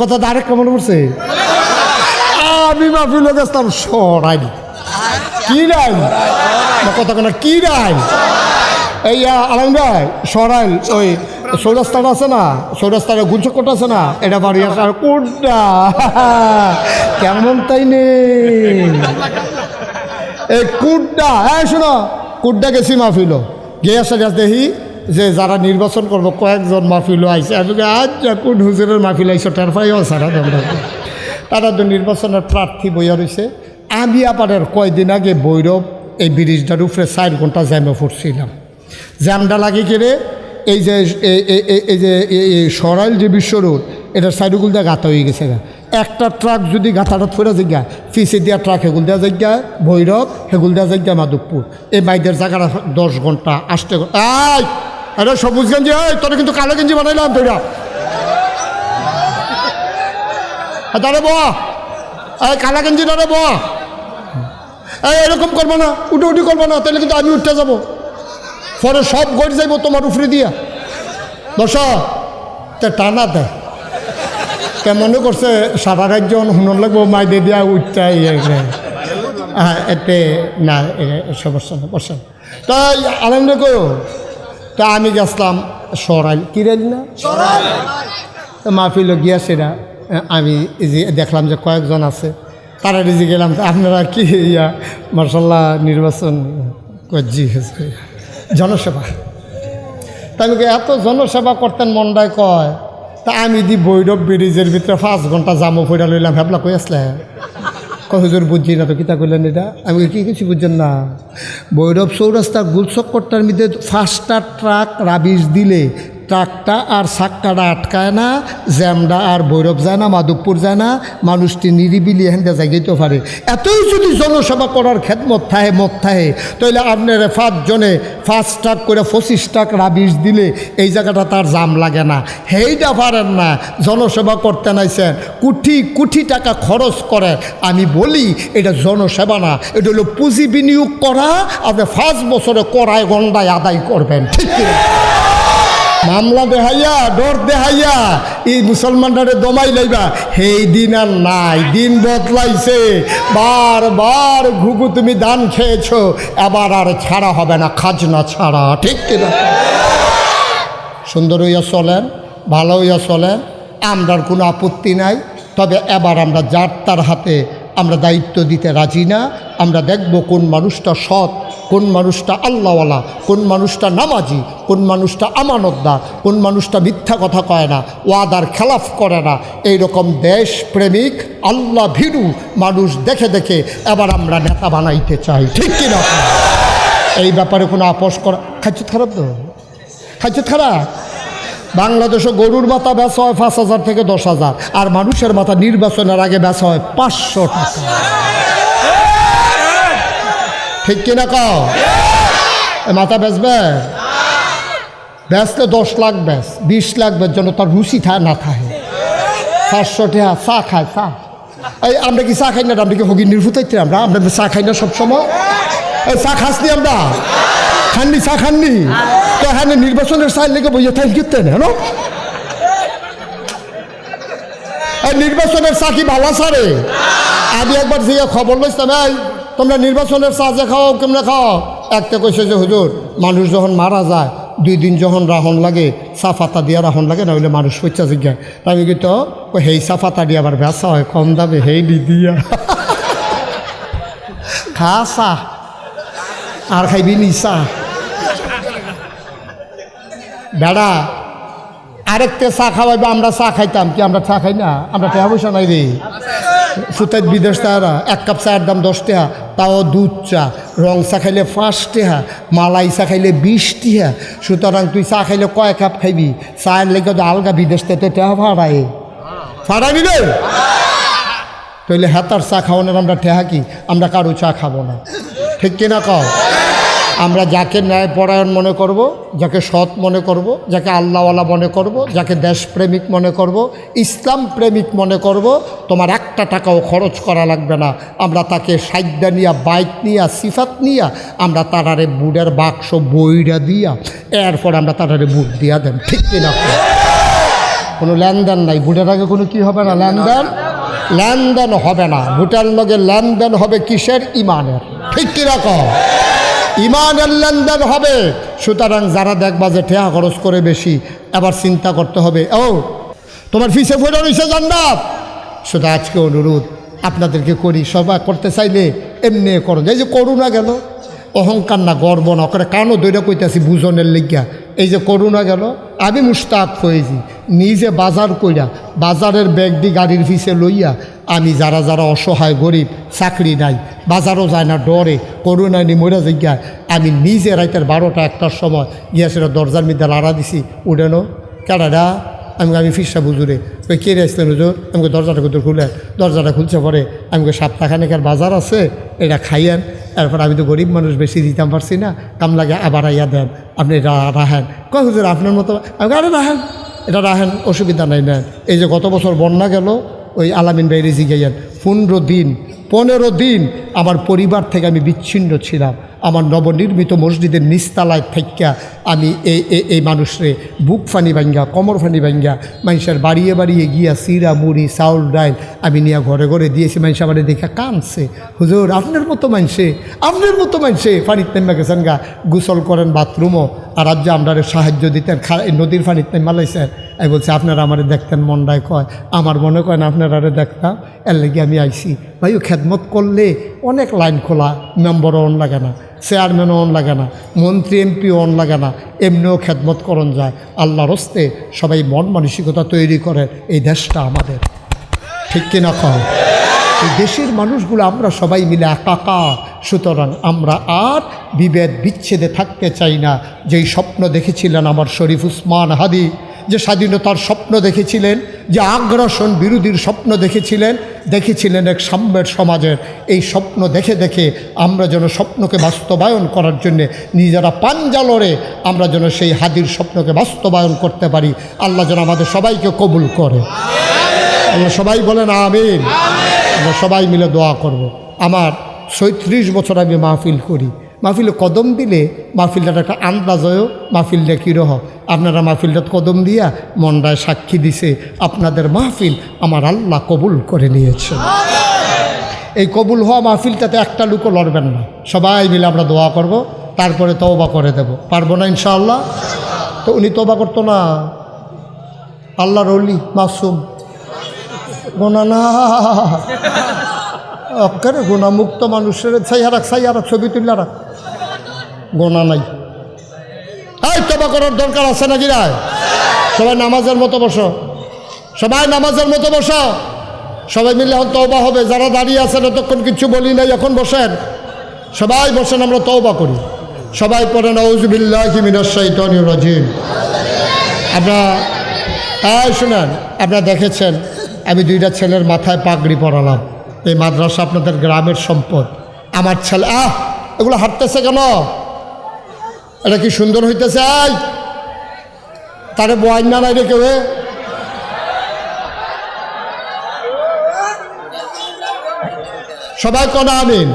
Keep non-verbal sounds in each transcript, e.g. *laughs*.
কথা ডাইরেক্ট কেমন পড়ছে। আমি মাহফিল গেছিলাম সরাই কি নাই কথা কেন কি নাই এই আলম ভাই, সরাইল, ওই সৌরাস্তান আছে না? সৌরাস্তানে গুঞ্চকোট আছে না? এটা বাড়ি আর কোনটা? কেমন তাই নেই এই কুড্ডা হ্যাঁ শোনো কুড্ডা গেছি মাহফিল গিয়ে আসে দেখি। যে যারা নির্বাচন করব, কয়েকজন মাহফিল আইসে আমি আচ্ছা কোন হুজুরের মাহফিল আইসো টের সারা তারা তো নির্বাচনের প্রার্থী বইয়া রয়েছে আমি আবার কয়দিন আগে বৈরব এই ব্রিজটার উপরে চার ঘণ্টা জ্যামে ফুটছিলাম জ্যামটা লাগে কেড়ে এই যে এই- যে সরাইল যে বিশ্ব রোড, এটা সাইডগুল দিয়ে গাঁথা হয়ে গেছে একটা ট্রাক যদি গাঁথাটা ফেরা জায়গা পিছিয়ে দিয়া ট্রাক হেগুল দেওয়া জায়গা ভৈরব হেগুল দেওয়া জায়গা মাধবপুর। এই বাইদের জায়গাটা দশ ঘণ্টা আসতে আয়! আরে সবুজ গেঞ্জি হয় তোরা কিন্তু কালো গেঞ্জি বানাইলাম তোরা। দাঁড়ে ব এই, কালা গেঞ্জি দাঁড়ে ব এই, এরকম করব না, উঠে উঠি করব না, তাহলে কিন্তু আমি উঠতে যাব। পরে সব গড় যাইব তোমার উপরে দিয়া। বস তে টানা দেয় তে মনে করছে, সারা রাজ্য শুনন লাগবো মাইদে দিয়া উঠতে হ্যাঁ এতে না সমস্যা না তাই, আনন্দ করো। তা আমি গেছিলাম সরাইল কি রেল না তো মাহফিল গিয়াছেরা আমি যে দেখলাম যে কয়েকজন আছে তারা রিজি গেলাম আপনারা কি ইয়া মার্শাল্লাহ নির্বাচন জি জনসেবা। তা আমি কই, এত জনসেবা করতেন মন্ডায় কয় তা আমি দি বৈরব ব্রিজের ভিতরে পাঁচ ঘণ্টা জামো ফইরা লইলাম ভেবলা কই আসলে? হুজুর বুঝছি না তো, কিতা করলেন এটা? আমি কি কিছু বুঝছেন না। বৈরব চৌরাস্তার গুলচক্করটার মধ্যে ফার্স্টটা ট্রাক রাবিশ দিলে ট্রাকটা আর সাক্কাটা আটকায় না জ্যামটা আর ভৈরব যায় না, মাধবপুর যায় না, মানুষটি নিরিবিলি হেন্দে জায়গাইতে পারে। এতই যদি জনসেবা করার খেদমত থাহে, মত থাহে তাহলে আপনার পাঁচজনে ফার্স্ট ট্রাক করে পঁচিশ ট্রাক রাবিশ দিলে এই জায়গাটা তার জাম লাগে না। হেইটা পারেন না, জনসেবা করতে নাইছেন, কুঠি কুঠি টাকা খরচ করে। আমি বলি, এটা জনসেবা না, এটা হলো পুঁজি বিনিয়োগ করা, আপনি পাঁচ বছরে করায় গন্ডায় আদায় করবেন। ঠিক মামলা দেহাইয়া ডর দেহাইয়া এই মুসলমানটারে দমাই লাইবা। সেই দিন আর নাই, দিন বদলাইছে। বারবার ঘুঘু তুমি দান খেয়েছ, এবার আর ছাড়া হবে না, খাজনা ছাড়া, ঠিক কিনা? সুন্দর হইয়া চলেন, ভালো হইয়া চলেন, আমরার কোনো আপত্তি নাই। তবে এবার আমরা যার তার হাতে আমরা দায়িত্ব দিতে রাজি না, আমরা দেখব কোন মানুষটা সৎ। কোন মানুষটা আল্লাহওয়ালা, কোন মানুষটা নামাজি, কোন মানুষটা আমানতদার, কোন মানুষটা মিথ্যা কথা কয় না, ওয়াদার খেলাফ করে না এই রকম দেশ প্রেমিক আল্লাহ ভীরু মানুষ দেখে দেখে এবার আমরা নেতা বানাইতে চাই। ঠিক কিনা এই ব্যাপারে কোনো আপোষ করা খাচ্ছ খারাপ তো? খাচ্ছ খারাপ? বাংলাদেশে গরুর মাথা বেচা হয় পাঁচ হাজার থেকে দশ হাজার, আর মানুষের মাথা নির্বাচনের আগে বেচা হয় পাঁচশো টাকা। ঠিক কিনা কও? মাথা বেচবে বেচলে দশ লাখ বেচ বিশ লাখ বেচ যেন তার রুচি থা না থাকে। পাঁচশো টাকা চা খায়, চা। এই আমরা কি চা খাই না, আমরা কি হগি নির্ভুতাইতে আমরা? আমরা চা খাই না সবসময়? এই চা খাসনি আমরা? খাননি, চা খাননি? তো হ্যাঁ নির্বাচনের চাই লেগে বইয়ে থাকি কিনতে হ্যাঁ নির্বাচনের চা কি ভালো সারে আমি একবার যে খবর লইছিলাম, এই তোমরা নির্বাচনের যে খাও, কেমনে খাও? একটা কইছে যে, হুজুর, মানুষ যখন মারা যায়, দুই দিন যখন রাহন লাগে পাতা দিয়া রাহন লাগে না হইলে মানুষ পয়সা জিজ্ঞায় আমি কিন্তু হেই পাতা দিয়ে আবার বেচা হয়, কম দামে হেই দিয়া। *laughs* খা চা, আর খাইবি নি চা। বেড়া, আরেকটা চা খাওয়াইবে, আমরা চা খাইতাম। কি, আমরা চা খাই না? আমরা টাকা পয়সা নাই রে। সুতাই বিদেশ তারা এক কাপ চায়ের দাম দশ টাকা তাও দুধ চা। রং চা খাইলে পাঁচ টাকা মালাই চা খাইলে বিশ টাকা সুতরাং তুই চা খাইলে কয় কাপ খাইবি? চায়ের লেগে তো আলগা বিদেশ থেকে টেহা ফাড়ায়। ফাড়াবি রে? তাইলে হেতার চা খাওয়ানোর আমরা টেহা কি? আমরা কারও চা খাব না। ঠিক কিনা কও? আমরা যাকে ন্যায় পরায়ণ মনে করব, যাকে সৎ মনে করব, যাকে আল্লাহওয়ালা মনে করব, যাকে দেশপ্রেমিক মনে করব ইসলাম প্রেমিক মনে করব, তোমার একটা টাকাও খরচ করা লাগবে না। আমরা তাকে সাইডা নিয়া, বাইক নিয়া, সিফাত নিয়া, আমরা তারারে বুড়ের বাক্স বইরা দিয়া, এরপর আমরা তারারে বুট দিয়া দেন। ঠিক কিনা? কোনো লেনদেন নাই। ভোটের আগে কোনো কি হবে না? লেনদেন? লেনদেন হবে না। ভোটের লগে লেনদেন হবে কিসের? ইমানের। ঠিক কীরকম ইমানের লেনদেন হবে। সুতরাং যারা দেখবা যে ঠেয়া খরচ করে বেশি, আবার চিন্তা করতে হবে, ও, তোমার ফিসে ফেরা রয়েছে জান্নাত। শুধু আজকে অনুরোধ, আপনাদেরকে করি, সবাই করতে চাইলে এমনি করো। এই যে করুণা গেল, অহংকার না, গর্ব না করে কানও দৈরা কইতেছি, বুঝনের লিগা এই যে করুণা গেল, আমি মুস্তাক হয়েছি, নিজে বাজার কইরা, বাজারের ব্যাগ দি গাড়ির ফিসে লইয়া, আমি যারা যারা অসহায় গরিব, চাকরি নাই, বাজারও যায় না, ডরে করুণা নি মরে জিজ্ঞায় আমি নিজে রাইতের বারোটা একটার সময় গিয়া সেটা দরজার মধ্যে লাড়া দিছি উডেনো কেডাডা আমি আমি ফিসা বুঝুরে ওই কে আসলেন হুজুর? আমাকে দরজাটা কিন্তু খুলে? দরজাটা খুলছে পরে আমাকে সপ্তাহখানেকের বাজার আছে? এটা খাইয়েন। এরপর আমি তো গরিব মানুষ, বেশি দিতাম পারছি না। কাম লাগে, আবার আইয়া দেন। আপনি রাহেন কয়, হুজুর, আপনার মতো আমি আরে রাহেন এটা রাহেন অসুবিধা নাই, নেন। এই যে গত বছর বন্যা গেল, ওই আলামিন বাইরে জিগাইয়েন পনেরো দিন পনেরো দিন আমার পরিবার থেকে আমি বিচ্ছিন্ন ছিলাম। আমার নবনির্মিত মসজিদের নিস্তালায় থাইকা আমি এই এই- মানুষরে বুক ফানি ভাঙ্গা, কমর ফানি ভাঙ্গা, মানুষের বাড়িয়ে বাড়িয়ে গিয়া সিরা, মুড়ি, চাউল, ডাইল আমি নিয়ে ঘরে ঘরে দিয়েছি। মানুষ আমার দেখে কানছে হুজুর, আপনার মতো মানুষে, আপনার মতো মানুষে, ফানিত নেমা গেছেন গা, গোসল করেন বাথরুমও। আর আজ যে আমরা সাহায্য দিতেন নদীর ফানিত নেমা লাইছেন। আমি বলছি, আপনারা আমার দেখতেন মনটায় কয়। আমার মনে কয় না আপনারা দেখতাম। এর লেগে আমি আইছি। ভাইও খেদমত করলে অনেক লাইন খোলা, মেম্বারও অন লাগে না, চেয়ারম্যানও অন লাগে না, মন্ত্রী, এমপিও অন লাগে না, এমনিও খেদমত করণ যায়। আল্লাহর হস্তে সবাই মন মানসিকতা তৈরি করে, এই দেশটা আমাদের। ঠিক কিনা কম এই দেশের মানুষগুলো আমরা সবাই মিলে একাকা, সুতরাং আমরা আর বিভেদ বিচ্ছেদে থাকতে চাই না। যেই স্বপ্ন দেখেছিলেন আমার শরীফ উসমান হাদি যে স্বাধীনতার স্বপ্ন দেখেছিলেন, যে আগ্রাসন বিরোধীর স্বপ্ন দেখেছিলেন দেখেছিলেন এক সাম্যের সমাজের এই স্বপ্ন দেখে দেখে আমরা যেন স্বপ্নকে বাস্তবায়ন করার জন্যে নিজেরা পাঞ্জালরে আমরা যেন সেই হাদির স্বপ্নকে বাস্তবায়ন করতে পারি। আল্লাহ যেন আমাদের সবাইকে কবুল করে। আমরা সবাই বলেন আমিন। আমরা সবাই মিলে দোয়া করব। আমার ছয়ত্রিশ বছর আমি মাহফিল করি। মাহফিলে কদম দিলে মাহফিলটার একটা আন্দাজ হয়েও মাহফিলটা কীরহ আপনারা মাহফিলটা কদম দিয়া মন্ডায় সাক্ষী দিছে, আপনাদের মাহফিল আমার আল্লাহ কবুল করে নিয়েছেন এই কবুল হওয়া মাহফিলটাতে একটা লুকও লড়বেন না। সবাই মিলে আমরা দোয়া করব, তারপরে তওবা করে দেব। পারব না ইনশাআল্লাহ? তো উনি তওবা করতো না। আল্লাহর অলি মাসুম। গোনা না। অক্ষরে গোনা মুক্ত মানুষের ছাইয়া রাখ ছাইয়া রাখ, ছবি তুললা রাখ। গোনা নাই। এই, তবা করার দরকার আছে নাকি রায় সবাই নামাজের মতো বসো। সবাই নামাজের মতো বসো। সবাই মিলে এখন তওবা হবে। যারা দাঁড়িয়ে আছেন, এতক্ষণ কিছু বলি নাই, এখন বসেন। সবাই বসেন, আমরা তওবা করি। সবাই পড়েন আউজবিল্লাহ মিনাশ শাইতানির রাজিম। আপনারা, এই শুনেন, আপনারা দেখেছেন, আমি দুইটা ছেলের মাথায় পাগড়ি পরালাম। এই মাদ্রাসা আপনাদের গ্রামের সম্পদ। আমার ছেলে, আহ, এগুলো হাঁটতেছে কেন? এটা কি সুন্দর হইতেছে? আই তারে বয়ান না রে কেউ সবাই কনা আমিন।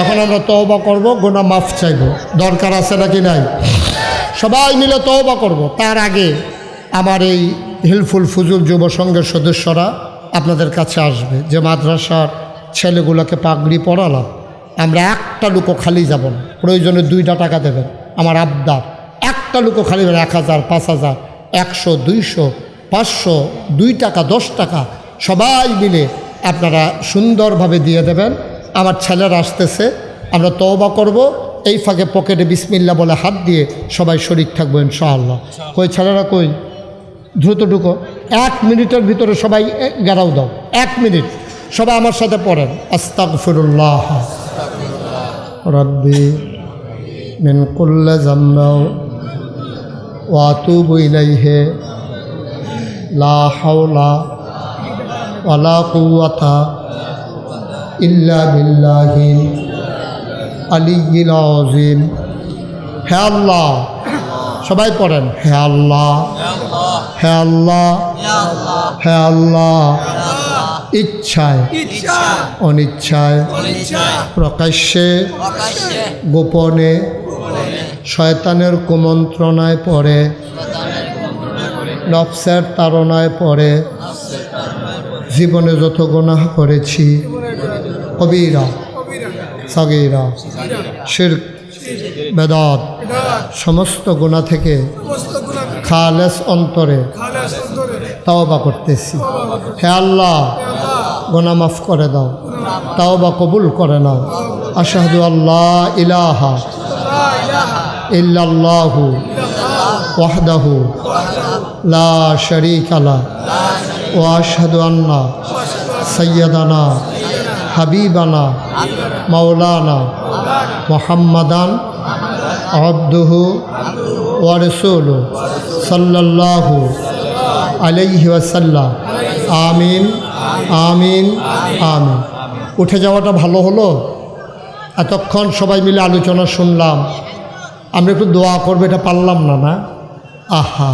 এখন আমরা তওবা করব গোনা মাফ চাইব। দরকার আছে নাকি নাই? সবাই মিলে তওবা করব। তার আগে আমার এই হিলফুল ফুজুল যুব সংঘের সদস্যরা আপনাদের কাছে আসবে। যে মাদ্রাসার ছেলেগুলোকে পাগড়ি পরালাম আমরা একটা লুকো খালি যাব না। প্রয়োজনে দুইটা টাকা দেবেন। আমার আবদার। একটা লুকো খালি দেবেন এক হাজার পাঁচ হাজার একশো দুইশো পাঁচশো দুই টাকা দশ টাকা সবাই মিলে আপনারা সুন্দরভাবে দিয়ে দেবেন। আমার ছেলেরা আসতেছে আমরা তওবা করব। এই ফাঁকে পকেটে বিসমিল্লা বলে হাত দিয়ে সবাই শরিক থাকব ইনশাআল্লাহ। কই ছেলেরা কই? দ্রুত ঢুকো। এক মিনিটের ভিতরে সবাই গেরাও দাও। এক মিনিট। সবাই আমার সাথে পড়েন। আস্তাক ফিরুল্লাহ রব্বি মিন কুল্লে জাম্বাও ওয়াতুবু ইলাইহে লা হাওলা ওয়ালা কুওয়াতা ইল্লা বিল্লাহিল আলিয়্যিল আযীম হে আল্লাহ সবাই পড়েন হে আল্লাহ হে আল্লাহ হে আল্লাহ ইচ্ছায় অনিচ্ছায় প্রকাশ্যে গোপনে শয়তানের কুমন্ত্রণায় পড়ে। নফসের তাড়নায় পড়ে। জীবনে যত গুনাহ করেছি, কবিরা, সগীরা শির বেদাত, সমস্ত গুণা থেকে খালেস অন্তরে তাওবা করতেছি। হে আল্লাহ গোনা মাফ করে দাও, তাওবা কবুল করে নাও। আশাহাদু আল্লাহ ইলাহা ইল্লাল্লাহু ওয়াহদাহু হাবিবানা মাওলানা মুহাম্মাদান আবদুহু ওয়া রাসূলু সাল্লাল্লাহু আলাইহি ওয়াসাল্লাম। আমিন আমিন আমিন। উঠে যাওয়াটা ভালো হলো? এতক্ষণ সবাই মিলে আলোচনা শুনলাম। আমরা একটু দোয়া করব, এটা পারলাম না না? আহা,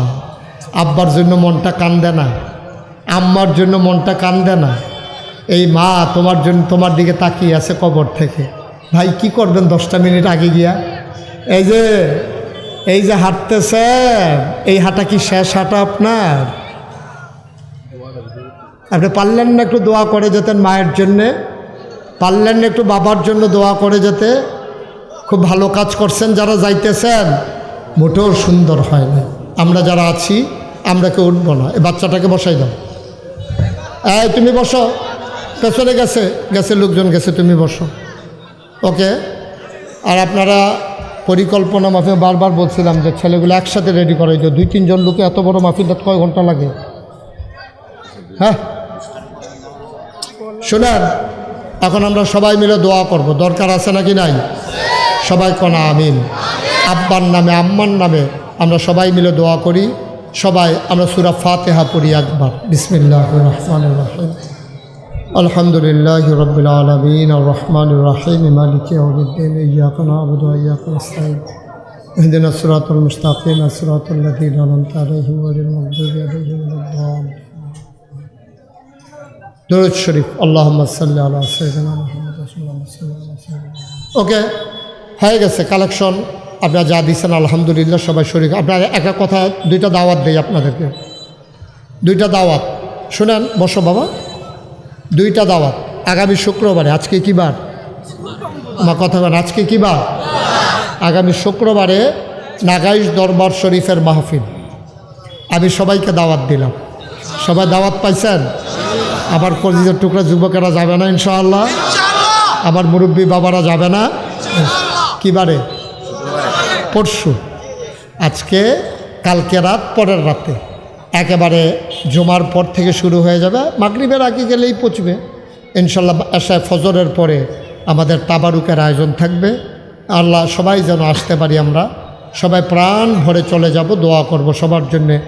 আব্বার জন্য মনটা কান্দে না, আম্মার জন্য মনটা কান্দে না। এই মা তোমার জন্য, তোমার দিকে তাকিয়ে আছে কবর থেকে। ভাই, কি করবেন দশটা মিনিট আগে গিয়া? এই যে এই যে হাঁটতেছেন, এই হাঁটা কি শেষ হাঁটা আপনার? আপনি পারলেন না একটু দোয়া করে যেতেন মায়ের জন্যে? পারলেন না একটু বাবার জন্য দোয়া করে যেতে? খুব ভালো কাজ করছেন যারা যাইতেছেন, মোটেও সুন্দর হয় না। আমরা যারা আছি, আমরা কেউ উঠবো না। এই বাচ্চাটাকে বসাই দাও। এই, তুমি বসো। পেছনে গেছে গেছে লোকজন গেছে, তুমি বসো। ওকে? আর আপনারা পরিকল্পনা মাফিক, বারবার বলছিলাম যে ছেলেগুলো একসাথে রেডি করাই দিও। দুই, তিনজন লোকে এত বড় মাফিনটা কয় ঘণ্টা লাগে। হ্যাঁ? শোনেন, এখন আমরা সবাই মিলে দোয়া করব। দরকার আছে নাকি নাই? সবাই কনা আমিন আব্বার নামে আম্মার নামে আমরা সবাই মিলে দোয়া করি সবাই আমরা সুরা ফাতেহা পড়ি একবার বিসমিল্লাহ রহমান রহিম আলহামদুলিল্লাহ রবিল আলমিন রহমান রহিম মালিক উদ্দিন ইয়াক নাবুদ ওয়া ইয়াক নাস্তাইন اهدنا الصراط المستقيم صراط الذين انعمت عليهم غير المغضوب عليهم ولا الضالين দরুদ শরীফ আল্লাহ সাল্লাহ আল্লাহ সৈয়দনা মোহাম্মদ ওকে হয়ে গেছে কালেকশন। আপনারা যা দিচ্ছেন আলহামদুলিল্লাহ সবাই শরীর আপনার একটা কথা দুইটা দাওয়াত দেই আপনাদেরকে। দুইটা দাওয়াত। শুনেন বসো বাবা। দুইটা দাওয়াত। আগামী শুক্রবারে আজকে কী বার? আমার কথা বলেন আজকে কী বার? আগামী শুক্রবারে নাগাইশ দরবার শরীফের মাহফিল। আমি সবাইকে দাওয়াত দিলাম। সবাই দাওয়াত পাইছেন? আবার কলিজের টুকরা যুবকেরা যাবে না ইনশাআল্লাহ। আবার মুরব্বী বাবারা যাবে না? কি বারে পরশু। আজকে কালকে রাত পরের রাতে। একেবারে জমার পর থেকে শুরু হয়ে যাবে। মাগরিবের আগে গেলেই পচবে। ইনশাল্লাহ এসায় ফজরের পরে আমাদের তাবারুকের আয়োজন থাকবে। আল্লাহ সবাই যেন আসতে পারি আমরা। সবাই প্রাণ ভরে চলে যাব দোয়া করব সবার জন্যে।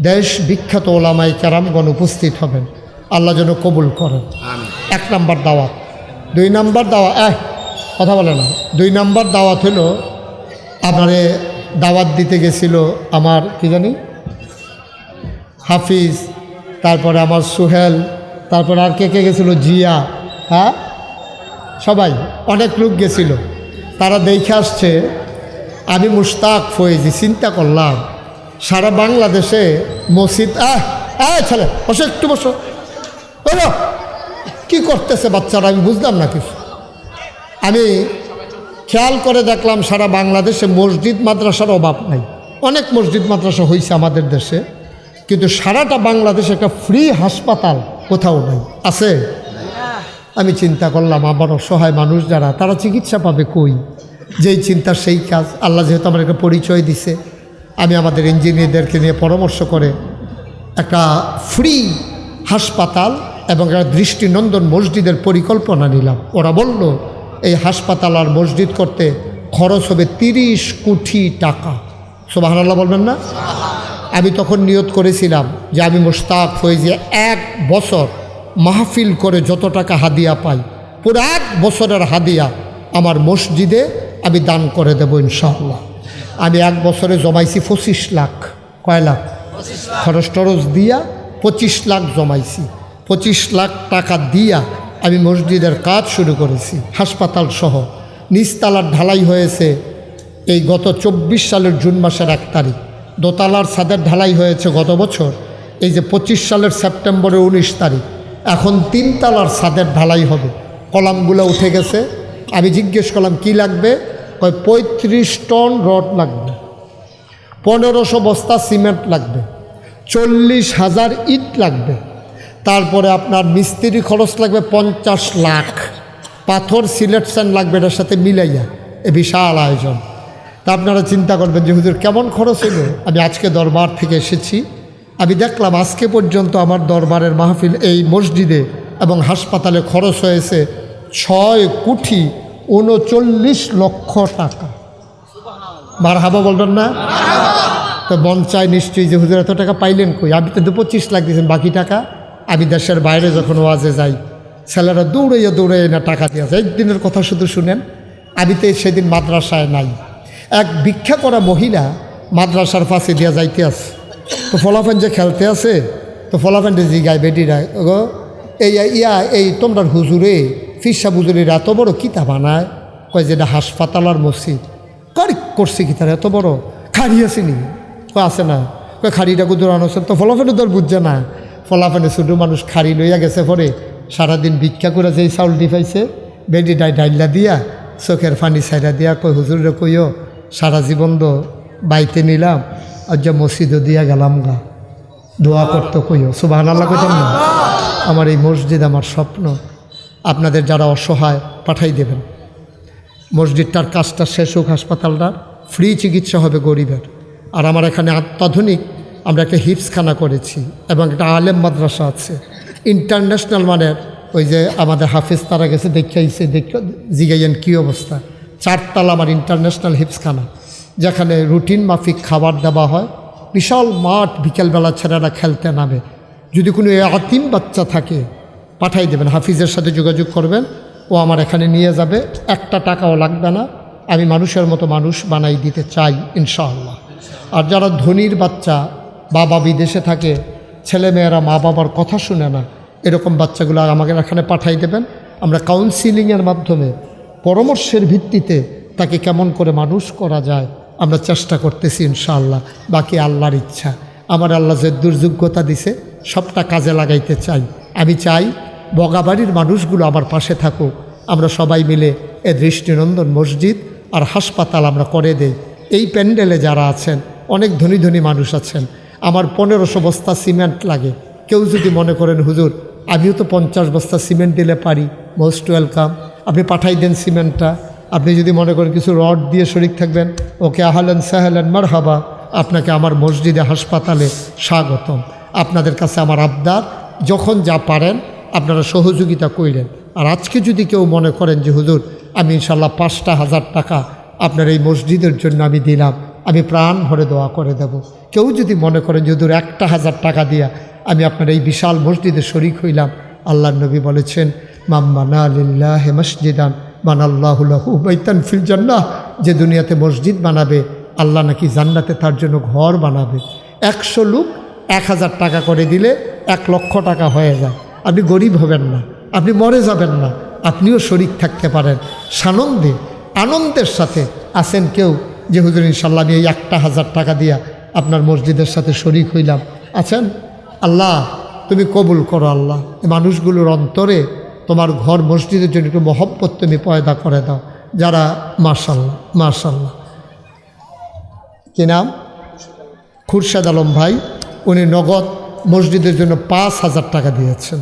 দেশ বিখ্যাত ওলামাই কেরামগণ উপস্থিত হবেন। আল্লাহ যেন কবুল করেন। এক নাম্বার দাওয়া দুই নাম্বার দাওয়া এহ কথা বলে না। দুই নাম্বার দাওয়াত হলো, আপনারে দাওয়াত দিতে গেছিল আমার, কি জানি? হাফিজ, তারপরে আমার সোহেল, তারপরে আর কে কে গেছিল? জিয়া হ্যাঁ? সবাই, অনেক লোক গেছিল। তারা দেখে আসছে, আমি মুশতাক ফয়েজি, চিন্তা করলাম, সারা বাংলাদেশে মসজিদ, আহ আহ, ছেলে, বসো, একটু বসো। কী করতেছে বাচ্চারা? আমি বুঝলাম না কিছু। আমি খেয়াল করে দেখলাম সারা বাংলাদেশে মসজিদ মাদ্রাসার অভাব নাই। অনেক মসজিদ মাদ্রাসা হয়েছে আমাদের দেশে, কিন্তু সারাটা বাংলাদেশে একটা ফ্রি হাসপাতাল কোথাও নাই। আছে? আমি চিন্তা করলাম আমার অসহায় মানুষ যারা, তারা চিকিৎসা পাবে কই? যেই চিন্তা, সেই কাজ। আল্লাহ যেহেতু আমার একটা পরিচয় দিছে, আমি আমাদের ইঞ্জিনিয়ারদেরকে নিয়ে পরামর্শ করে একটা ফ্রি হাসপাতাল এবং একটা দৃষ্টিনন্দন মসজিদের পরিকল্পনা নিলাম। ওরা বলল এই হাসপাতাল আর মসজিদ করতে খরচ হবে তিরিশ কোটি টাকা। সোবাহান্লাহ বলবেন না? আমি তখন নিয়ত করেছিলাম যে আমি মোশতাক যে এক বছর মাহফিল করে যত টাকা হাদিয়া পাই, পুরো এক বছরের হাদিয়া আমার মসজিদে আমি দান করে দেবো ইনশাআল্লাহ। আমি এক বছরে জমাইছি পঁচিশ লাখ। কয় লাখ? খরচ টরচ দিয়া পঁচিশ লাখ জমাইছি। পঁচিশ লাখ টাকা দিয়া আমি মসজিদের কাজ শুরু করেছি, হাসপাতাল সহ। নিচতলার ঢালাই হয়েছে এই গত চব্বিশ সালের জুন মাসের এক তারিখ। দোতলার ছাদের ঢালাই হয়েছে গত বছর, এই যে পঁচিশ সালের সেপ্টেম্বরের উনিশ তারিখ। এখন তিনতলার ছাদের ঢালাই হবে। কলামগুলো উঠে গেছে। আমি জিজ্ঞেস করলাম, কি লাগবে? কয়, পঁয়ত্রিশ টন রড লাগবে, পনেরোশো বস্তা সিমেন্ট লাগবে, চল্লিশ হাজার ইট লাগবে তারপরে আপনার মিস্ত্রি খরচ লাগবে পঞ্চাশ লাখ। পাথর সিলেকশন লাগবে এটার সাথে মিলাইয়া। এ বিশাল আয়োজন। তা আপনারা চিন্তা করবেন যে হুজুর কেমন খরচ হলো আমি আজকে দরবার থেকে এসেছি। আমি দেখলাম আজকে পর্যন্ত আমার দরবারের মাহফিল এই মসজিদে এবং হাসপাতালে খরচ হয়েছে ছয় কোটি উনচল্লিশ লক্ষ টাকা। মার হাবা বলবেন না? তো মন চায় নিশ্চয়ই যে হুজুর এত টাকা পাইলেন কই? আমি তো দু পঁচিশ লাখ দিয়েছেন বাকি টাকা? আমি দেশের বাইরে যখন ওয়াজে যাই, ছেলেরা দৌড়াইয়া দৌড়াইয়া না টাকা দিয়ে যায়। একদিনের কথা শুধু শুনেন, আমি তো সেদিন মাদ্রাসায় নাই। এক ভিক্ষা করা মহিলা মাদ্রাসার পাশে দিয়া যাইতে আছে। তো ফলাফান যে খেলতে আছে, তো ফলাফানটা জিগায় বেটিরা গো এই ইয়া, এই তোমরা হুজুরে ফিসা হুজুরের এত বড় কিতা বানায় কয় যেটা হাসপাতাল আর মসজিদ। কার করছে কি তার এত বড়? খাড়ি আসেনি কয়, আছে না। কয়, খাড়িটা আনছে তো ফলাফেনে তোর বুঝছে না। ফলাফেনে ছোটো মানুষ খাড়ি লইয়া গেছে পরে সারাদিন ভিক্ষা করে যেই চাউল দি পাইছে, বেডি ডাই ডাইলা দিয়া, চোখের ফানি সাইডা দিয়া কই হুজুরে কইও, সারা জীবন তো বাইতে নিলাম আর যা মসজিদও দিয়া গেলাম গা। দোয়া করতে কইও। সুবাহ আল্লাহ কইতাম না, আমার এই মসজিদ আমার স্বপ্ন। আপনাদের যারা অসহায়, পাঠাই দেবেন। মসজিদটার কাজটা শেষ হোক হাসপাতালটার ফ্রি চিকিৎসা হবে গরিবের। আর আমার এখানে অত্যাধুনিক আমরা একটা হিপসখানা করেছি এবং একটা আলেম মাদ্রাসা আছে। ইন্টারন্যাশনাল মানের ওই যে আমাদের হাফিজ তারা গেছে দেখাইছে দেখ জিগাইয়েন কী অবস্থা। চারতলা আমার ইন্টারন্যাশনাল হিপসখানা যেখানে রুটিন মাফিক খাবার দেওয়া হয়। বিশাল মাঠ, বিকেলবেলা ছেলেরা খেলতে নামে। যদি কোনো আতিম বাচ্চা থাকে, পাঠাই দেবেন, হাফিজের সাথে যোগাযোগ করবেন, ও আমার এখানে নিয়ে যাবে। একটা টাকাও লাগবে না। আমি মানুষের মতো মানুষ বানাই দিতে চাই, ইনশাআল্লাহ। আর যারা ধনির বাচ্চা বাবা বিদেশে থাকে, ছেলেমেয়েরা মা বাবার কথা শুনে না। এরকম বাচ্চাগুলো আমাকে এখানে পাঠাই দেবেন। আমরা কাউন্সিলিংয়ের মাধ্যমে পরামর্শের ভিত্তিতে তাকে কেমন করে মানুষ করা যায়, আমরা চেষ্টা করতেছি ইনশাআল্লাহ। বাকি আল্লাহর ইচ্ছা। আমার আল্লাহ যে দুর্যোগ্যতা দিছে, সবটা কাজে লাগাইতে চাই। আমি চাই বগাবাড়ির মানুষগুলো আমার পাশে থাকুক। আমরা সবাই মিলে এ দৃষ্টিনন্দন মসজিদ আর হাসপাতাল আমরা করে দেই। এই প্যান্ডেলে যারা আছেন, অনেক ধনী ধনী মানুষ আছেন। আমার পনেরোশো বস্তা সিমেন্ট লাগে। কেউ যদি মনে করেন, হুজুর, আমিও তো পঞ্চাশ বস্তা সিমেন্ট দিলে পারি, মোস্ট ওয়েলকাম। আপনি পাঠাই দেন সিমেন্টটা। আপনি যদি মনে করেন কিছু রড দিয়ে শরিক থাকবেন, ওকে আহলেন সাহেলেন মার হাবা আপনাকে আমার মসজিদে, হাসপাতালে স্বাগতম। আপনাদের কাছে আমার আবদার, যখন যা পারেন, আপনারা সহযোগিতা কইলেন আর আজকে যদি কেউ মনে করেন যে, হুজুর, আমি ইনশাল্লাহ পাঁচটা হাজার টাকা আপনার এই মসজিদের জন্য আমি দিলাম। আমি প্রাণ ভরে দোয়া করে দেব। কেউ যদি মনে করেন যে হুজুর একটা হাজার টাকা দিয়া আমি আপনার এই বিশাল মসজিদে শরিক হইলাম আল্লাহ নবী বলেছেন, মাম্মানা আলিল্লাহ মসজিদান মানাল্লাহুল্লাহু বৈতান ফিল জান্নাহ। যে দুনিয়াতে মসজিদ বানাবে, আল্লাহ নাকি জান্নাতে তার জন্য ঘর বানাবে। একশো লোক এক হাজার টাকা করে দিলে এক লক্ষ টাকা হয়ে যায়। আপনি গরিব হবেন না, আপনি মরে যাবেন না, আপনিও শরিক থাকতে পারেন। সানন্দে, আনন্দের সাথে আসেন কেউ যে হুজুর ইনশাল্লাহ আমি এই একটা হাজার টাকা দিয়া আপনার মসজিদের সাথে শরিক হইলাম। আছেন? আল্লাহ, তুমি কবুল করো আল্লাহ। মানুষগুলোর অন্তরে তোমার ঘর মসজিদের জন্য একটু মহব্বত তুমি পয়দা করে দাও। যারা মার্শাল্লাহ মার্শাল্লাহ কি নাম? খুরশাদ আলম ভাই, উনি নগদ মসজিদের জন্য পাঁচ হাজার টাকা দিয়েছেন।